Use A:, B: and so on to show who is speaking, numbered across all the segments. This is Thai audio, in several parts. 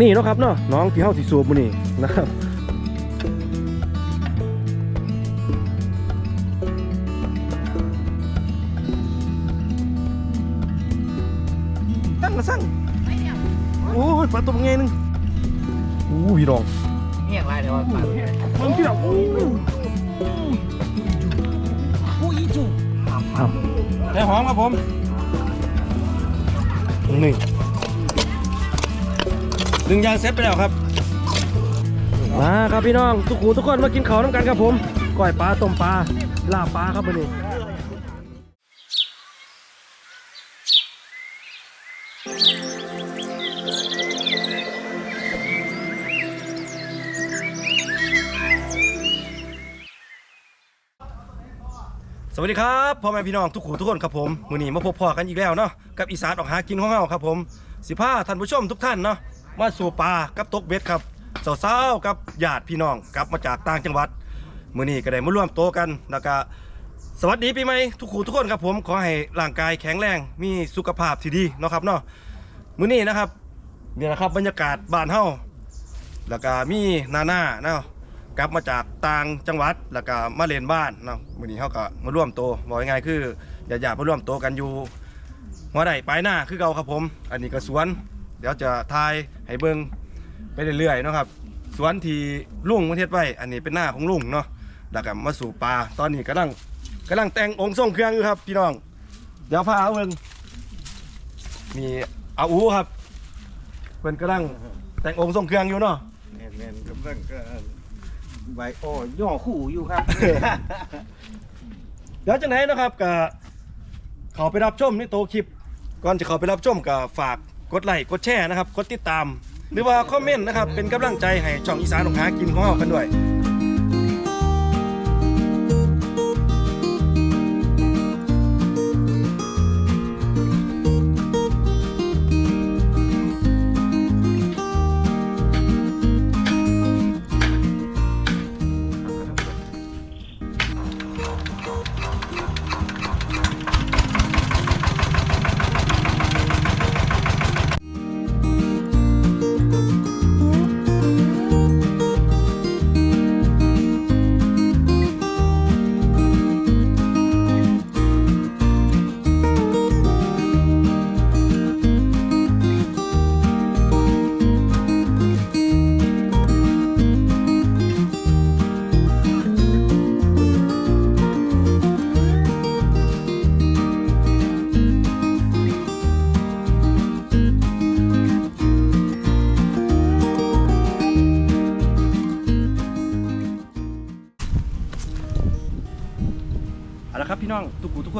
A: นี่เนาะครับเนาะน้องที่เฮาสิสูบมื้อนี้นะครับตั้งมาสั่งโอ้ยปลาตัวไงนึงอู้พี่น้อง
B: เงียบไรเดี๋ยวปาก
A: มึงพี่น้องอู้
B: ผู้อีจู
A: ครับ
B: แต่หอมครับผม
A: นี่
B: ดึงยางเซ็ตไปแล้วครับ
A: มาครับพี่น้องทุกหูทุกคนมากินข้าวน้ำกันครับผมก้อยปลาต้มปลาลาบปลาครับมื้อนี้สวัสดีครับพ่อแม่พี่น้องทุกขู่ทุกคนครับผมมือนี้มาพบพ่อกันอีกแล้วเนาะกับอีสานออกหากินของเฮาครับผมสิพาท่านผู้ชมทุกท่านเนาะ มาสู่ป่ากับตกเบ็ดครับสาวๆกับญาติพี่น้องกลับมาจากต่างจังหวัดมื้อนี้ก็ได้มาร่วมโตกันแล้วก็สวัสดีปีใหม่ทุกขู่ทุกคนครับผมขอให้ร่างกายแข็งแรงมีสุขภาพที่ดีเนาะครับเนาะมื้อนี้นะครับเนี่แหละครับบรรยากาศบ้านเฮาแล้วก็มีนาหน้าเนาะกลับมาจากต่างจังหวัดแล้วก็มาเรียนบ้านเนาะมื้อนี้เขาก็มาร่วมโตบอกง่ายๆคืออย่าอย่ามาร่วมโตกันอยู่หัวใดปลายหน้าคือเก่าครับผม อันนี้ก็สวน เดี๋ยวจะทายให้เบิ่งไปเรื่อยๆเนาะครับ สวนที่ลุงประเทศไว้อันนี้เป็นหน้าของลุงเนาะแล้วก็มาสู่ปลาตอนนี้กำลังกำลังแต่งองค์ทรงเครื่องอยู่ครับ พี่น้อง เดี๋ยวพาเอาเบิ่งมีอาอูครับเพิ่นกำลังแต่งองค์ทรงเครื่องอยู่เนาะ
B: แมนแมนกำลังก็ใบอ้อย่อคู่อยู่ครับ
A: เดี๋ยวจังไหนนะครับก็เขาไปรับชมในโตคลิป ก่อนจะเขาไปรับชมก็ฝาก กดไลค์กดแชร์นะครับกดติดตาม หรือว่าคอมเมนต์นะครับเป็นกำลังใจให้ช่องอีสานของหากินของเรากันด้วย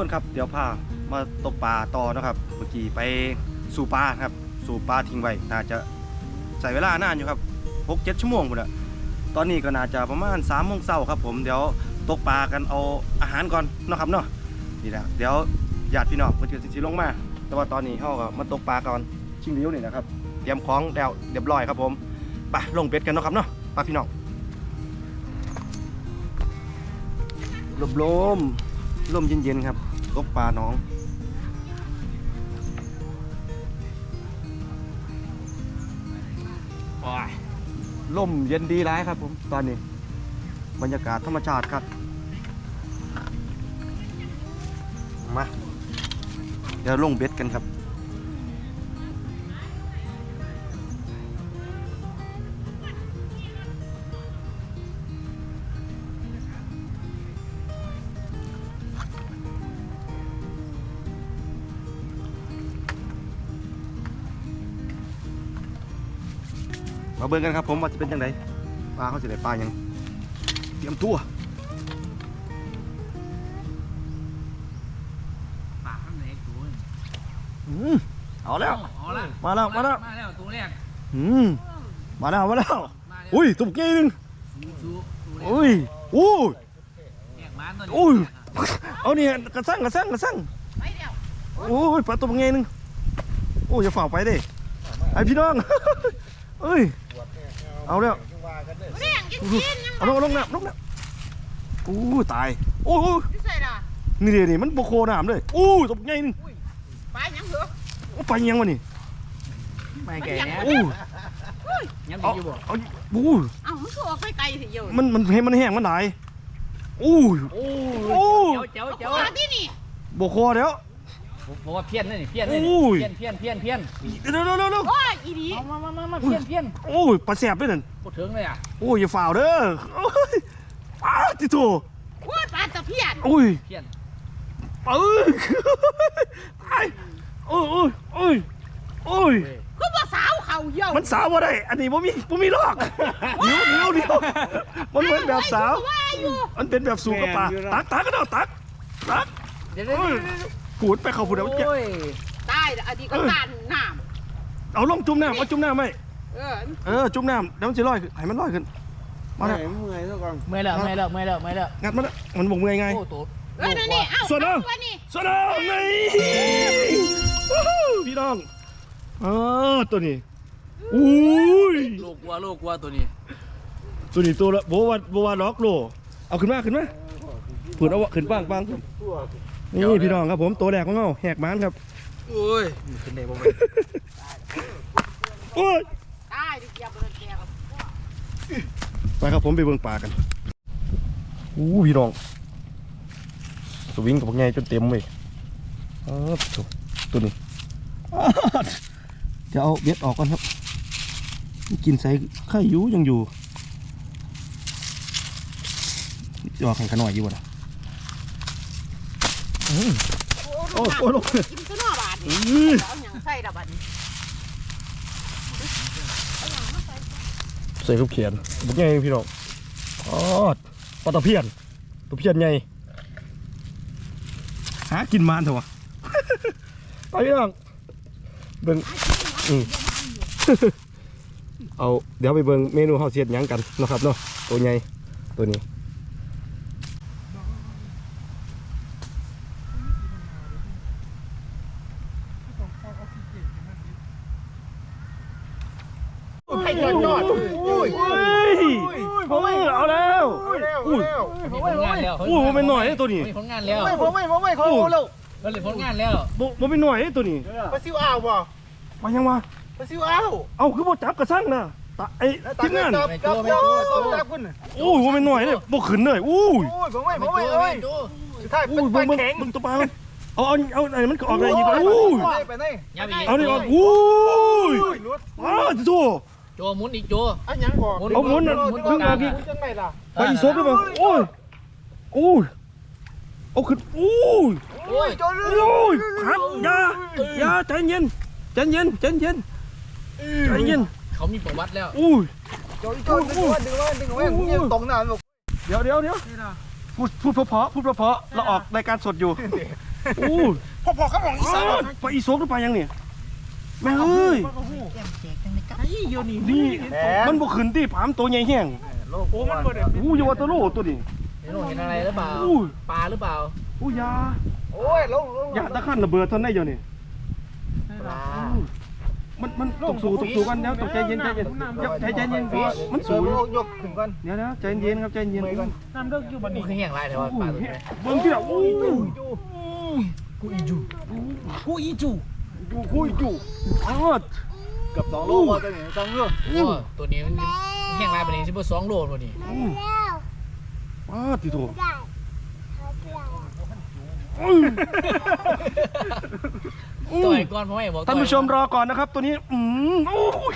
A: คนครับเดี๋ยวพามาตกปลาต่อนะครับ เมื่อกี้ไปสู่ปลาครับ สู่ปลาทิ้งไว้น่าจะใส่เวลานานอยู่ครับหกเจ็ดชั่วโมงหมดอะตอนนี้ก็น่าจะประมาณสามโมงเช้าครับ ผมเดี๋ยวตกปลากันเอาอาหารก่อนเนาะครับเนาะนี่แหละเดี๋ยวญาติพี่น้องเพื่อนสิลงมา แต่ว่าตอนนี้เขาก็มาตกปลาก่อนชิงริ้ยวนี่นะครับเตรียมของแล้วเรียบร้อยครับผมไปลงเป็ดกันเนาะครับเนาะไปพี่น้องลมลมๆลมเย็นๆครับ ตกปลาน้อง
B: โอ้ย
A: ลมเย็นดีร้ายครับผมตอนนี้ บรรยากาศธรรมชาติครับ มา เดี๋ยวลงเบ็ดกันครับ เบิ่งกันครับผมว่าจะเป็นยังไงปลาเขาจะได้ปลายังเตรียมตัว
B: ปากข้างในตัว
A: อืมเอาแล้ว
B: เอาละ
A: มาแล้ว มาแล้ว
B: มาแล้วตัวแรก
A: อืมมาแล้ว มาแล้ว
B: มาแล้ว
A: อุ้ยตุกงี้นึง
B: สู้ตัวแรก
A: อุ้ยอู้
B: แยกมันตัวนี้
A: อุ้ยเอาเนี่ยกระสังกระสังกระสัง
C: ไปเดี๋ยว
A: โอ้ยปลาตัวงี้นึงโอ้ยอย่าฝ่าไปเด้ไอพี่น้อง เอ้ย เอาแล้ว
C: เรียงกินกินยัง
A: เอาลงเอาลงน้ำลงน้ำอู้ตายโอ้ย
C: ไม่ใส่ละ
A: นี่เดี๋ยวนี่มันโบโคน้ำเลยอู้ตกงี้นึง
C: ไปยังเหรอ
A: โอ้ไปยังวะนี่
B: ไม่แก่
A: อู้
C: เฮ้ยย
D: ยัง
A: เอา
D: อยู่บ่
A: เอาอู้
C: เอ้ามันคือออกไปไกลสิโย
A: มันมันให้มันแห้งมันหลายอู้ย
D: โอ้
A: โอ้
D: เจ้าเจ้า
C: เอา
D: เจ้า
C: ขวาที่นี่
A: บคอแล้ว
D: บอกว่าเพี้ยนนี่เพี้ยนนี่
A: โอ้ย
D: เพี้ยนเพี้ยนเพี้ยนเพี้ยน
A: เดี๋ยวเดี๋ยวเดี๋ยวเดี๋ยว
C: โอ้ยอีดี
D: เอามามามามาเพี้ยนเพี้ยน
A: โอ้ยปลาแสบด้วยนั่น
D: บ่ถึงเลยอะ
A: โอ้ยอย่าฝ่าวเด้อโอ้ยอ้าติโต
C: โอ้ยปลาตะเพียน
A: โอ้ย
D: เพี้ยน
A: เอ้ยตายโอ้ยโอ้ยโอ้ยโอ้ย
C: คือบ่สาวเขาโย
A: มันสาวบ่ได้อันนี้บ่มีบ่มีลอกเดี๋ยวเดี๋ยวเดี๋ยวมันเหมือนแบบสาว
C: ไอ้กูว่าอยู่
A: มันเป็นแบบสูงกับปลาตักตักก็ได้ตักตัก
D: เดี๋ยวเดี๋ยว
A: เอ้ย
D: เดี๋ยวเดี๋ยว
A: กูดไปเข้าผู้เดียวเจ็บ
D: โอ้ย
C: ตายแล้วอันนี้ก็การน้
A: เอาลงจุ่มน้ำเอาจุ่มน้ำไหมำ
C: เออ
A: เออจุ่มน้ำเดี๋ยวมันจะลอยขึ้นให้มันลอยขึ้นมา
B: มา
A: แล้ว
B: ไหนเมื่อยซะก่อน
D: ไม่แล้วไม่แล้วไม่แล้วไม่แล้ว
A: งัดมันละมันบกมือไง
D: โอ้โต
C: เอ้ยนั่นนี่เอ้า
A: ส่วนเอา
C: ตัวนี่
A: สวัสดีไงวู้ฮู้พี่น้องเออตัวนี้อุ้ย
D: ลูกวัวลูกวัวตัวนี้
A: ตัวนี้ตัวละโบว่าโบว่าล็อกโลเอาขึ้นมาขึ้นมาผืนเอาวะขึ้นปังปัง
B: ทั่ว
A: นี่พี่น้องครับผมตัวแรกของเราแหกม้านครับ
D: โอ้ยขึ้นได้บ่แม่
A: โอ้ย
C: ตายดิเกียบเลยแกครับ
A: ไปครับผมไปเบิ่งปลากันอู้พี่น้องสวิงกับพวกไงจนเต็มเลยเออตัวตัวนี้อ๊าดจะเอาเบ็ดออกก่อนครับกินใส่ไข่อยูยังอยู่จะออกแข่งขน่อยอยู่วะนะอื้อ โอ้ยโอ้ยลง
C: กินซะหน่อบาดนี่
A: อื้อ
C: เอาหยังใส่ละบาดนี้
A: ใส่ลูกเขียนบุกไงพี่น้องอ๋อปลาตะเพียนตะเพียนไงหากินมานเถอะวะไปพี่น้องเบิ่งอืมเอาเดี๋ยวไปเบิ่งเมนูเฮาเสียดหยังกันเนาะครับเนาะตัวใหญ่ตัวนี้
B: ข่ยอดยอดอุ้ย
A: เฮ้ยผมเอาแล้ว
B: เอาแล้ว
A: อุ้ย
D: มีผลงานแล้ว
A: อู้ผมเป็นหน่อยไอ้ตัวนี้
D: มีผลงานแล้ว
B: ไม่ผมไม่ผมไม่เขาเร็ว
D: ก็เลยผลงานแล้ว
A: บ่บ่เป็นหน่อยไอ้ตัวนี้
B: ปลาซิวอ้าวบ่
A: มายังวะ
B: ปลาซิวอ้าว
A: เอาคือบ่จับกระสังนะตะไอ้ทีมงาน
B: จับจับจับจับคุณ
A: โอ้ยบ่เป็นหน่อยเลยบ่ขึ้นเลยอู้ย
B: โอ้ยผมไม่ผมไม่เอ้ยสุดท้าย
A: อู้
B: เป็น
A: ย
B: ปลา
A: เบิ่งเบิ่ง
B: แข็ง
A: เบิ่งตัวปลามันเอาเอาเอาอันนี้มันก็ออกได้อีกแล้วอู้ย
B: ไปไหน
D: ยับอีก
A: เอานี่ออกอู้ย
B: รุด
A: อ้าวจิโต
D: โจหมุนอีกโจ
B: อันยังบอก
A: เอาหมุนน่ะ
B: หมุน
A: เพิ่งออกอีก
B: จังไหนล่ะ
A: ไปอีซบได้บ่โอ้ยโอ้ยเอาขึ้นอู้ย
D: โอ้ย
B: จน
A: โอ้ยครับอย่าอย่าใจเย็นใจเย็นใจเย็นใจเย็น
D: เขามีประวัติแล้ว
A: อู้ย
B: จนจนดึงว่าดึงว่าดึงว่ามึงยังตรงนั้นบอก
A: เดี๋ยวเดี๋ยวเดี๋ยวพูดพูดเพราะๆพูดเพราะๆเราออกรายการสดอยู่อู้ย
B: พอพอเขาบอกอีสาน
A: ไปอีโซกหรือไปยังเนี่ย แม่เอ้ยนี่มันบ่ขึ้นที่ผามตัวใหญ่แห้ง
B: โอ้มันบ่ได้
A: อู้อยาว่าตัวโลตัวนี้
D: เห็นหนูเห็นอะไรหรือเปล่า
A: อู้ย
D: ปลาหรือเปล่า
A: อู้ยา
B: โอ้ยลงลง
A: ยาตะขั้นระเบิดเท่านได้เดี๋ยวนี้
D: ปลา
A: มันมันตกสู่ตกสู่กันแล้วตกใจเย็นใจเย็นใจใจเย็นมัน
B: สู
A: สู
B: ง
A: ง
B: ยกขึ้นก่อน
A: เดี๋ยวนะใจเย็นครับใจเย็น
D: มันคือแห้งไรแต่ว่าปลาตัวนี้
A: เบิ่งที่ละอู้
D: กูอีจูกูอีจู
A: ดูคุยจูอ้าว
B: เกือบสองโลพอตัวนี้สองโล
D: โอ้ตัวนี้มันแห้งไรแบบนี้ใช่ป่ะสองโลตัวนี้
A: อู้อ้าวติโต
D: ต่อยก่อนพ่อแม่บอก
A: ท่านผู้ชมรอก่อนนะครับ ตัวนี้อืมโอ้ย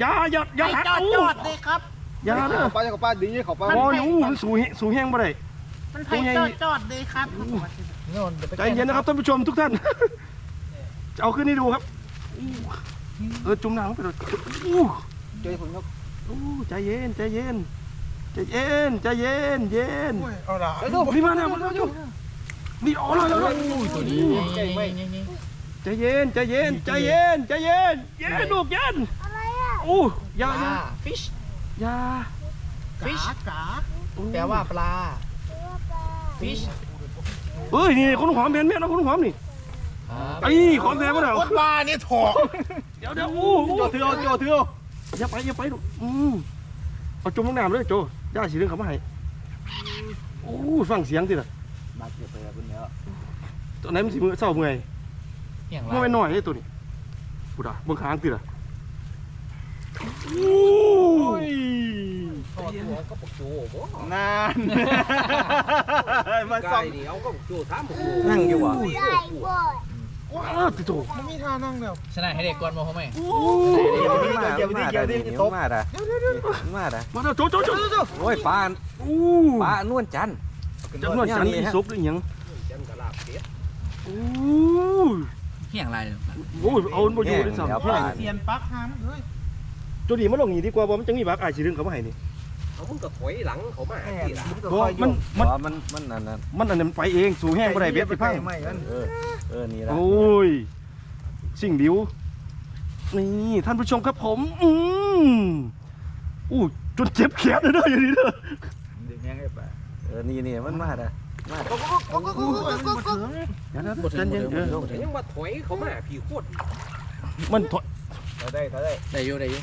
A: อย่าอย่าอย่าหัก
C: จอดจอดเลยครับ
A: อย่านะ
B: ปลาจะกับปลาดีเขาปลา
A: โอ้ยอู้มันสูงแห้งสูงแห้งบ่ได้
C: มันไปจอดจอดเลยครับ
A: ใจเย็นนะครับท่านผู้ชมทุกท่าน จะเอาขึ้นให้ดูครับอู้เออจุ่มน้ำลงไปเลยอู้
B: เจอผมยก
A: อู้ใจเย็นใจเย็นใจเย็นใจเย็นเย็น
B: เอาละ
A: ไอ้ดูนี่มาเนี่ยมาดูนี่อ๋อเลยเลย
D: ตัวนี้
A: ใจเย็นใจเย็นใจเย็นใจเย็นเย็นลูกเย็นอะไรอะอู้อยา
D: ป
A: อยา
D: ลา fish
A: อยา
D: fish
A: อู้
D: แปลว่าปลา fish
A: เฮ้ยนี่คนหอมเห็นไหมนะคนหอมนี่ ไอ้ของแท้มาแล้ว
B: ปลาเนี่ยถอก
A: เดี๋ยวเดี๋ยวอู้อู้
B: โจถือเอาโจถือเอา
A: อย่าไปอย่าไปลูกอืมเอาจุ่มลงน้ำเลยโจย่าสีเหลืองเขามาให้อู้ฟังเสียงสิล่ะ
B: บาดเจ็บไปแล้วคุณเนี้ย
A: ตัวไหนมันสิมือเศร้าเมื่อย
D: แห้งไร
A: มันไม่น้อยไอ้ตัวนี้กูด่าเบิ่งค้างติล่ะอุ้ย
B: นานมาสอง
E: นั่งอยู่วะ
A: อ้าวติโต
D: มันมีท่านั่งแล้ว
F: ชนะให้เด็กก่อนมาเขาไหม
E: เดี๋ยวนี้มาเดี๋ยวนี้เดี๋ยวนี้มาด่ะมาด่ะ
A: มาเถอะโจโจโจโจ
E: โอ้ยปลา
A: อู้
E: ปลานวลจันทร์
A: จำนวนจันทร์อีซุปหรือหยังอู้
F: เฮียงไรเลย
A: โอ้ยเอาบ่อยู่ด้วยซ้ำ
E: เดี๋ยวปลา
C: เสียนปักหามเฮ้ย
A: ตัวนี้มันลงนี่ดีกว่าบ่มันจังมีบักอายสิดึงเขามาให้นี่
E: เอามึงก็ถอยหลังเขามาที่หลัง
A: บ่มันมัน
E: มันมันอันนั้น
A: มันอันนั้นไปเองสู่แห้งบ่ได้เบ็ดไปพัง
B: ไม่กัน
E: เออเออนี่ละ
A: โอ้ยสิ่งดิวนี่ท่านผู้ชมครับผม อืมอู้จนเจ็บแขนเลยเด้ออย่างนี้เด้อ
B: ดึงยังไงปะ
E: เออนี่นี่มันมาด่ะมา
A: เดี๋ยวนะใจเย็นเออ
E: ยังว่าถอยเขามาผีโคตร
A: มันถอย
B: เราได้เราได้
F: ได้อยู่ได้อยู่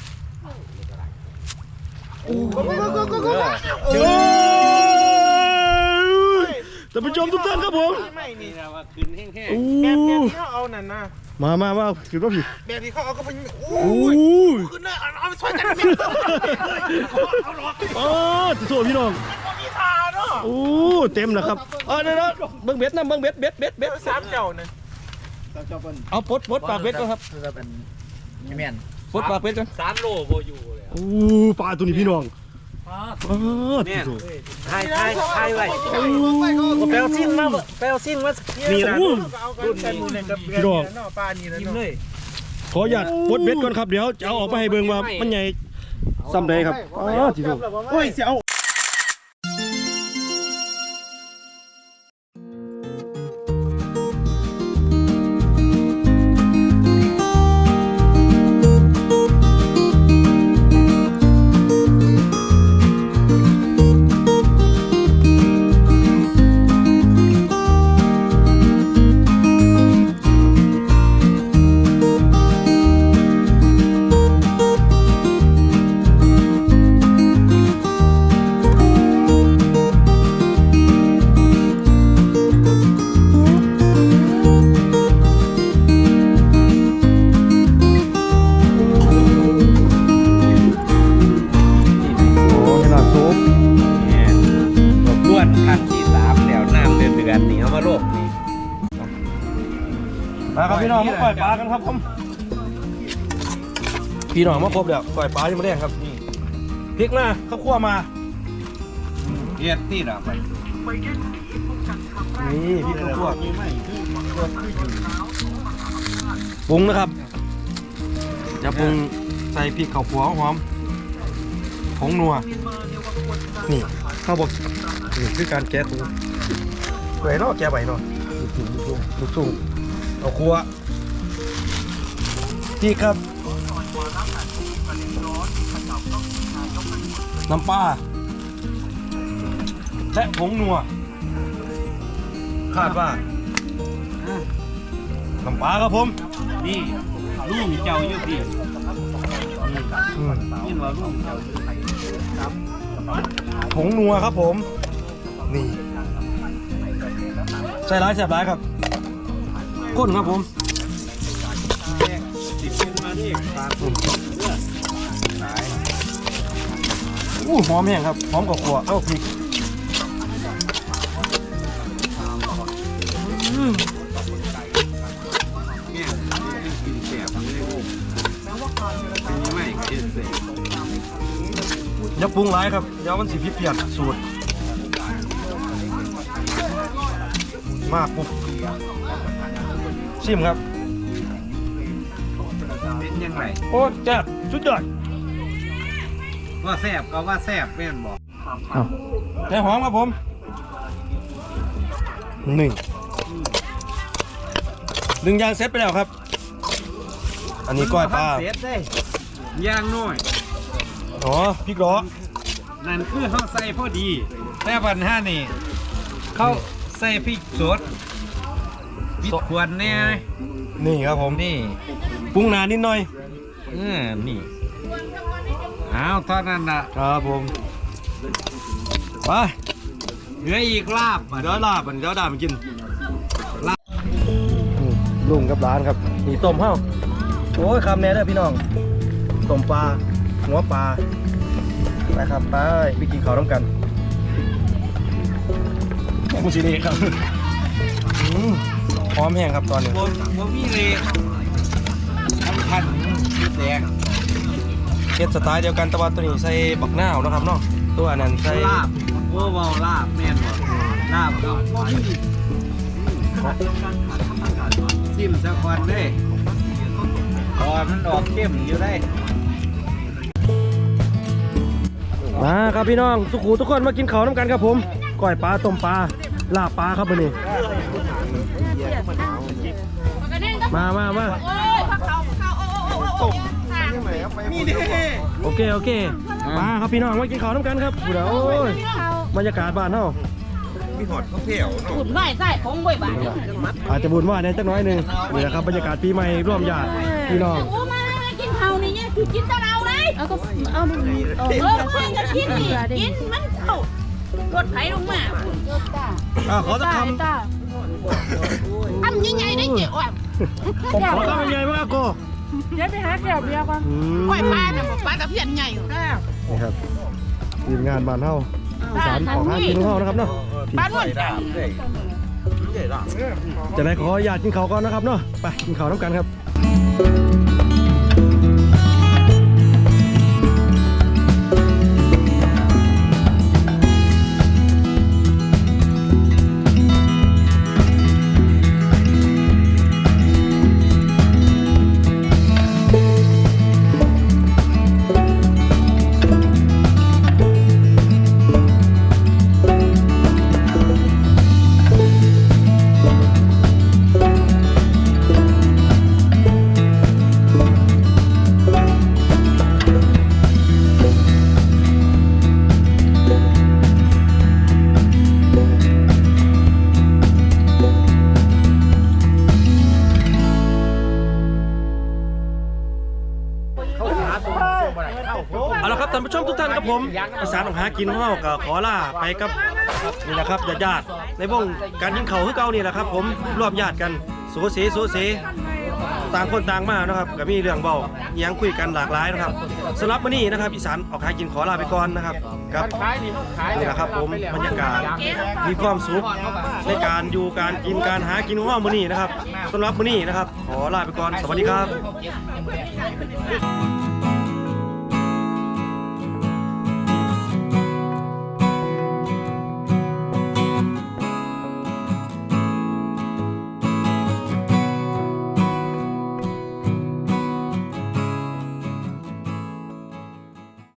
A: เอ้ยท่านผู้ชมทุกท่านครับผม
B: ไม่นี่
E: นี่นะว่าขึ้นแห้ง
A: อู้
B: แบบแบบที่เขาเอานั่นนะ
A: มามามาถือว่าพี่
B: แบบที่เขาเอาก็เป็นโอ้
A: อู้
B: ยขึ้นเลยเอาเอาไปช่วยกัน
A: อ๋อจะโซ่พี่น้อง
B: มีทาเนาะ
A: อู้เต็มแล้วครับอ๋อเดี๋ยวนะเบิ้งเบ็ดนะเบิ้งเบ็ดเบ็ดเบ็ดเบ็ด
B: สามเจ้านะ
A: เอาปลดปลดปากเบ็ดก่อนครับ
F: จะเป็นแมน
A: ปลดปากเบ็ดก่อน
E: ๆสามโลโบอยู่เลย
A: อู้ปลาตัวนี้พี่น้องอ๋อ
E: เนี่ย
A: ที่สุด
E: ทายทายทายไว้
A: อู้
E: แปลวซิ่งมาแปลวซิ่งมา
A: นี่นะ
B: เอากันกันนี่กับเนาะปลานี่แล้ว
E: ยิ้ม
B: เนาะ
E: เลย
A: ขออนุญาตปลดเบ็ดก่อนครับเดี๋ยวจะเอาออกมาให้เบิ่งว่ามันใหญ่ซ้ำใดครับอ๋อที่สุด
B: โอ้ยเสียว
E: กัน
A: ครับผมพี่น้องมาครบแล้วปล่อยปลาที่มาแดงครับนี่พริกมาข้าวคั่วมา
E: เรียดที่เราไป
A: นี่พริกข้าวคั่วปรุงนะครับจะปรุงใส่พริกข้าวคั่วหอมผงนัวนี่ข้าวบกนี่คือการแกะตัวไว้เนาะแกะไว้เนาะลูกสุ่มลูกสุ่มเอาคั่ว พริกครับน้ำปลาและผงนัวคาดว่าน้ำปลาครับผม
E: นี่ลุงเจ้าอยู่พี่
A: อืม
E: ยินว่าลุงเจ้า
A: ผงนัวครับผม นี่ใส่ร้ายแสบร้ายครับก้นครับผม
E: สิเป็นมาที่ปาก
A: อู้หอมแห้งครับหอมกว่าขัวเอ้าพริกอืม
E: เนี่ยกินแสบเลยโอ้เป็นยังไงก็เห็นเสร็จ
A: อย่าปรุงร้ายครับเดี๋ยวมันสิพิเปียกสูตร มากปุ๊บชิมครับ
E: ยังไง
A: โอ้แซ่บสุดยอด
E: ว่าแสบก็ว่าแสบแม่นบอก
A: แกงหอมครับผมหนึ่งหนึ่งอย่างเสร็จไปแล้วครับ อันนี้ก้อยปลา
E: เสร็จได้ย่างน้อย
A: อ๋อพริกล้อ
E: นั่นคือเขาใส่พอดี แต่ปัญหานี่เขาใส่พริกสด พริกควรแน่
A: นี่ครับผม
E: นี่
A: ปรุงนานนิดหน่อย
E: เออนี่อ้าวเท่านั้นละ
A: ครับผมไป
E: เหลืออีกลาบอะ
A: เดี๋ยวลาบมันเดี๋ยวดามันกินลาบลุงกับร้านครับนี่ต้มเฮ้าโอ้ยคำแน่เด้อพี่น้องต้มปลาหัวปลาไปครับไปไปกินข้าวน้ำกันมุชินีครับอืม พร้อมแห้งครับตอนนี้
E: บ่บ่มีเลยสำคัญมีแดง
A: เฮ็ดสไตล์เดียวกันแต่ว่าตัวนี้ใส่บักนาวเนาะครับเนาะตัวอันนั้นใส่
E: ลาบโอ้เว้าลาบแม่นบ่ลาบก็บ่มีจิ้มสักวันเด้ตอนมันออกเข้มอยู่ได้
A: มาครับพี่น้องทุกหูทุกคนมากินข้าวน้ำกันครับผมก้อยปลาต้มปลา ลาบปลาครับมื้อนี้มามามา
C: โอ้ยพักเขาพักเขาโอ้โอ้โอ้โอ้นี่ดิ
A: โอเคโอเคมาครับพี่น้องมากินข้าวน้ำกันครับผู้ใดโอ้ยบรรยากาศบ้านเฮา
B: มีหอดข้าวเผียวเนาะ
C: ขุนหน่อยใส่ผงบ่อยบาท
A: อาจจะบุญว่าในจักหน้อยหนึงนี่แหละครับบรรยากาศปีใหม่ร่วมญาติพี่น้อง
C: โอ้มามากินเผานี่เนี่ยคือกินตะเราเลย
D: เอาก็เอามันเอา
C: เออเพื่อนจะกินนี่กินมันเข้า รถไถลงมา
A: อ่าขอสักค
D: ตา
C: ทำยังไงได้เจ๊อ้วนำ
A: ผมขอคำใหญ่ๆมากโก
D: เดี๋ยวไปหาแก้วเบียร์ก่อน
A: อืม
C: กล้วยปลาเนี่ยบอกปลาตะเพียนใหญ่อยู่แล้ว
A: นี่ครับทีมงานบ้านเฮาอีสานออกหากินของเฮานะครับเนาะ
C: ปลาล้วน
A: จะได้ขออนุญาตกินข้าวก่อนนะครับเนาะไปกินข้าวน้ำกันครับ กินของเราก็ขอลาไปกับนี่แหละครับญาติๆในวงการกินเขาวคือเก่านี่แหละครับ ผมรวมญาติกันโสเสโสเสต่างคนต่างมานะครับก็มีเรื่องเบาอิหยังคุยกันหลากหลายนะครับสำหรับมื้อนี้นะครับอีสานออกหากินขอลาไปก่อนนะครับครับนี่แหละครับผมบรรยากาศมีความสุขในการอยู่การกินการหากินของเรามื้อนี้นะครับสำหรับมื้อนี้นะครับ ขอลาไปก่อนสวัสดีครับ